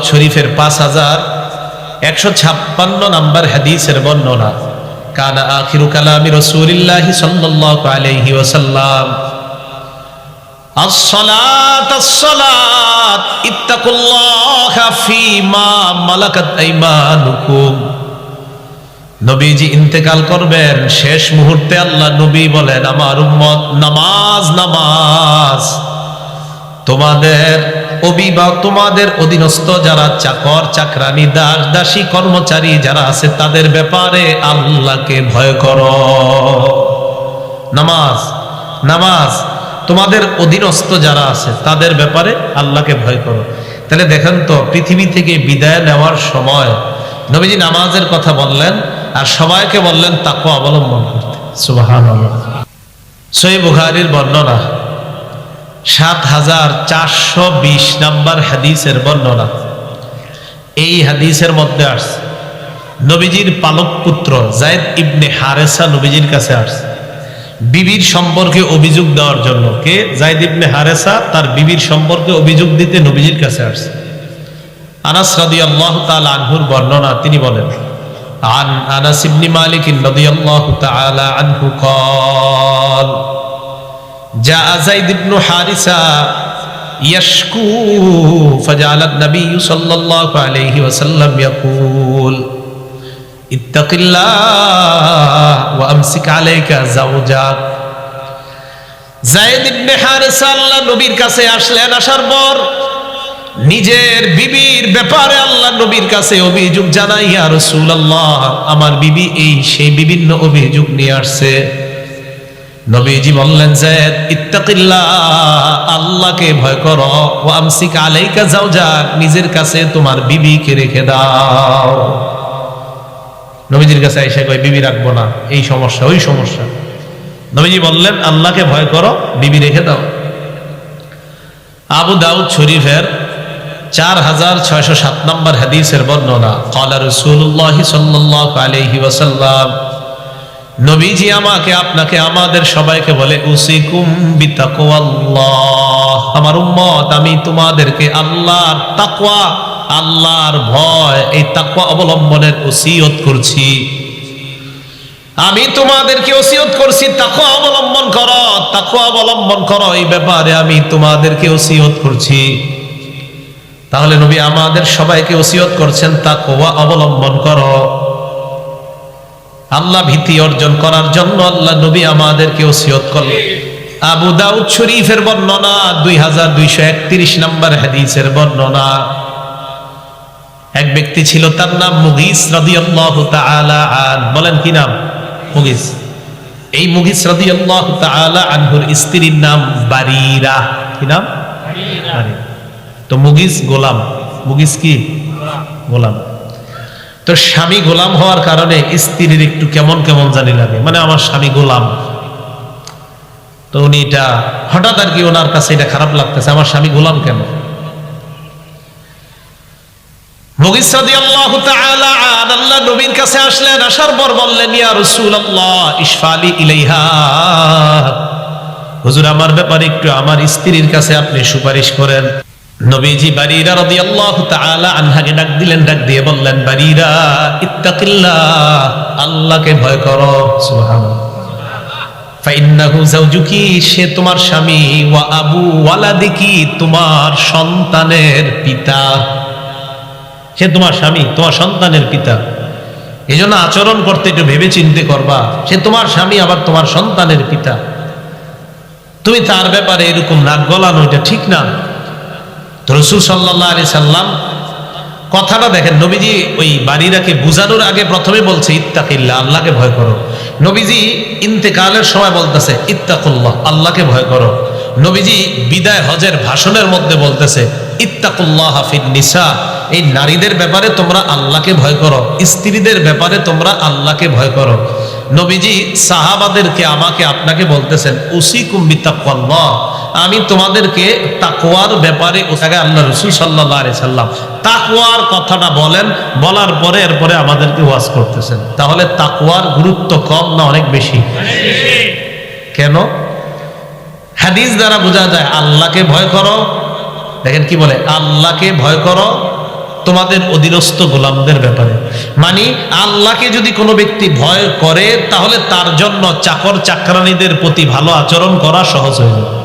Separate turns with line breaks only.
দাউদ শরীফের পাঁচ হাজার একশো ছাপ্পান্ন নাম্বার হাদিসের বর্ণনা কানা আখিরু কালামি রসুলিল্লাহ সাল্লাল্লাহু আলাইহি ওয়াসাল্লাম الصلاة الصلاة اتقوا الله فيما ملكت أيمانكم নবীজি ইন্তেকাল করবেন শেষ মুহূর্তে আল্লাহ নবী বলেন আমার উম্মত নামাজ নামাজ তোমাদের অভিভাবক, তোমাদের অধীনস্থ যারা চাকর, চাকরানি, দাস, দাসী, কর্মচারী যারা আছে, তাদের ব্যাপারে আল্লাহকে ভয় করো। নামাজ নামাজ, তোমাদের অধীনস্থ যারা আছে, তাদের ব্যাপারে আল্লাহকে ভয় করো। তাহলে দেখেন তো, পৃথিবী থেকে বিদায় নেওয়ার সময় নবীজি নামাজের কথা বললেন আর সবাইকে বললেন তাকে অবলম্বন করতে। সুবাহান সই বুখারির বর্ণনা। সাত হাজার চারশো বিশ নাম্বার হাদিসের বর্ণনা এই হাদিসের মধ্যে আসছে নবীজির পালক পুত্র জায়দ ইবনে হারেসা নবীজির কাছে আসছে বিবির সম্পর্কে অভিযোগ দেওয়ার জন্য কে জায়দ ইবনে হারেসা তার বিবির সম্পর্কে অভিযোগ দিতে নবীজির কাছে আসছে আনাস রাদিয়াল্লাহু তাআলা আনহুর বর্ণনা তিনি বলেন عن انس بن مالك رضي الله تعالى عنه قال যা জাইদ ইবনু হারিসা ইয়াশকু ফাজালাত নবী সাল্লাল্লাহু আলাইহি ওয়াসাল্লাম ইয়াকুল, ইত্তাকিল্লাহ ওয়া আমসিক আলাইকা যাওজাক। জায়েদ ইবনে হারিসা আল্লাহ নবীর কাছে আসলেন, আসার পর নিজের বিবির ব্যাপারে আল্লাহ নবীর কাছে অভিযোগ জানাই আর রাসূলুল্লাহ, আমার বিবি এই সেই বিভিন্ন অভিযোগ নিয়ে আসছে। নবীজি বললেন, জায়েদ, ইত্তাকিল্লাহ, আল্লাহকে ভয় করো। ও আমসিক আলাইকা যাও যাক নিজের কাছে তোমার বিবিকে রেখে দাও। নবীজির কাছে এসে কয়, বিবি রাখব না, এই সমস্যা, ওই সমস্যা। নবীজি বললেন, আল্লাহকে ভয় করো, বিবি রেখে দাও। আবু দাউদ শরীফের চার হাজার ছয়শো সাত নম্বর হাদিসের বর্ণনা, কলা রসুল্লাহ সাল্লাহ আলহি ওসাল্লাম নবীজি আমাকে, আপনাকে, আমাদের সবাইকে বলে আমার উম্মত, আমি তোমাদেরকে আল্লাহর তাকওয়া, আল্লাহর ভয়, এই তাকওয়া অবলম্বনের ওসিয়ত করছি। আমি তোমাদেরকে ওসিয়ত করছি, তাকওয়া অবলম্বন করো, তাকওয়া অবলম্বন করো, এই ব্যাপারে আমি তোমাদেরকে ওসিয়ত করছি। তাহলে নবী আমাদের সবাইকে ওসিয়ত করছেন, তাকওয়া অবলম্বন করো। আল্লাহ ভীতি অর্জন করার জন্য আল্লাহ নবী আমাদেরকে ওসিয়ত করলেন। আবু দাউদ শরীফের বর্ণনা দুই হাজার দুইশো একত্রিশ নম্বর হাদিসের বর্ণনা। এক ব্যক্তি ছিল তার নাম মুগিস রাদিয়াল্লাহু তাআলা আন। বলেন কি নাম? মুগিস। এই মুগিস রাদিয়াল্লাহু তাআলা আনহুর স্ত্রীর নাম বারিরা। কি নাম? তো মুগিস গোলাম। মুগিস কি? গোলাম। তো স্বামী গোলাম হওয়ার কারণে স্ত্রীর একটু কেমন কেমন জানি লাগে। মানে আমার স্বামী গোলাম। তো উনি এটা হঠাৎ আর কি ওনার কাছে এটা খারাপ লাগতেছে, আমার স্বামী গোলাম কেন? আমার ব্যাপারে একটু আমার স্ত্রীর কাছে আপনি সুপারিশ করেন। নবীজি বারিরা রাদিয়াল্লাহু তাআলা আনহাকে ডাক দিলেন, ডাক দিয়ে বললেন, বারিরা, ইত্তাকিল্লাহ, আল্লাহকে ভয় করো। সুবহানাল্লাহ। ফাইন্নাহু যাওজুকি, সে তোমার স্বামী, ওয়া আবু ওয়ালাদিকি, তোমার সন্তানের পিতা। সে তোমার স্বামী, তোমার সন্তানের পিতা। এই জন্য আচরণ করতে একটু ভেবে চিনতে করবা, সে তোমার স্বামী, আবার তোমার সন্তানের পিতা। তুমি তার ব্যাপারে এরকম নাক গলানো, এটা ঠিক না। রসুল সাল্লাহ আলি সাল্লাম কথাটা দেখেন, নবীজি ওই বাড়িরাকে বুঝানোর আগে প্রথমে বলছে ইত্তাকিল্লা আল্লাহকে ভয় করো। নবীজি ইন্তেকালের সময় বলতেছে, ইত্তাকুল্লাহ, আল্লাহকে ভয় করো। নবীজি বিদায় হজের ভাষণের মধ্যে বলতেছে, ইত্তাকুল্লাহ হাফিদ নিসা। এই নারীদের ব্যাপারে তোমরা আল্লাহকে ভয় করো, স্ত্রীদের ব্যাপারে তোমরা আল্লাহকে ভয় করো। নবীজি সাহাবাদেরকে আমাকে আপনাকে বলতেছেন উসি কুম্বি তাকওয়াল্লাহ আমি তোমাদেরকে তাকওয়ার ব্যাপারে ওটাকে আল্লাহ রসুল সাল্লাহ তাকওয়ার কথাটা বলেন, বলার পরে এরপরে আমাদেরকে ওয়াজ করতেছেন। তাহলে তাকওয়ার গুরুত্ব কম না অনেক বেশি? কেন? হাদিস দ্বারা বোঝা যায়, আল্লাহকে ভয় করো। দেখেন কি বলে, আল্লাহকে ভয় করো তোমাদের অধীনস্থ গোলামদের ব্যাপারে। মানে আল্লাহকে যদি কোনো ব্যক্তি ভয় করে, তাহলে তার জন্য চাকর চাকরানীদের প্রতি ভালো আচরণ করা সহজ হয়ে যাবে